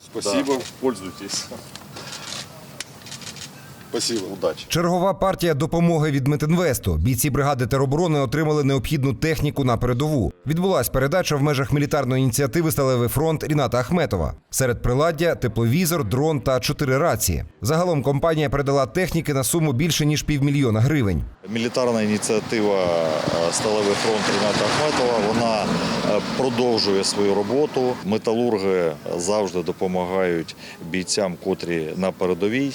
Спасибо, пользуйтесь. Спасибо, удачи. Чергова партія допомоги від Метинвесту. Бійці бригади тероборони отримали необхідну техніку на передову. Відбулась передача в межах мілітарної ініціативи Сталевий фронт Ріната Ахметова. Серед приладдя тепловізор, дрон та чотири рації. Загалом компанія передала техніки на суму більше ніж півмільйона гривень. Мілітарна ініціатива е, Сталевий фронт Ріната Ахметова вона е, продовжує свою роботу. Металурги завжди допомагають бійцям, котрі на передовій,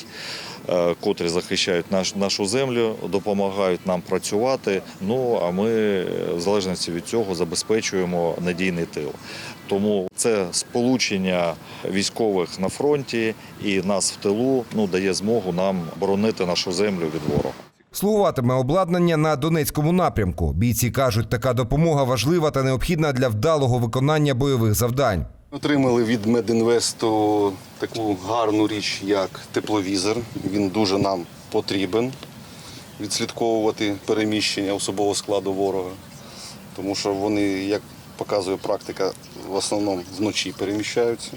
е, котрі захищають наш, нашу землю, допомагають нам працювати. Ну а ми е, в залежності від цього забезпечуємо надійний тил. Тому це сполучення військових на фронті і нас в тилу ну дає змогу нам боронити нашу землю від ворога. Слугуватиме обладнання на Донецькому напрямку. Бійці кажуть, така допомога важлива та необхідна для вдалого виконання бойових завдань. Отримали від Медінвесту таку гарну річ, як тепловізор. Він дуже нам потрібен відслідковувати переміщення особового складу ворога. Тому що вони, як показує практика, в основному вночі переміщаються,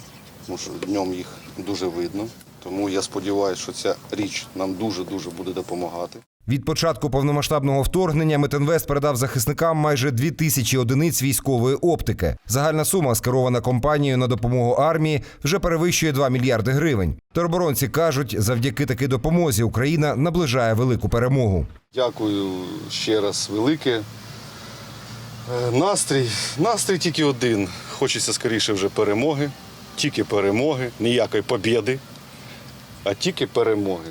тому що днем їх дуже видно. Тому я сподіваюся, що ця річ нам дуже-дуже буде допомагати. Від початку повномасштабного вторгнення Метинвест передав захисникам майже дві тисячі одиниць військової оптики. Загальна сума, скерована компанією на допомогу армії, вже перевищує 2 мільярди гривень. Тероборонці кажуть, завдяки такій допомозі Україна наближає велику перемогу. Дякую ще раз велике. Е, Настрій, настрій тільки один. Хочеться скоріше вже перемоги. Тільки перемоги, ніякої побєди, а тільки перемоги.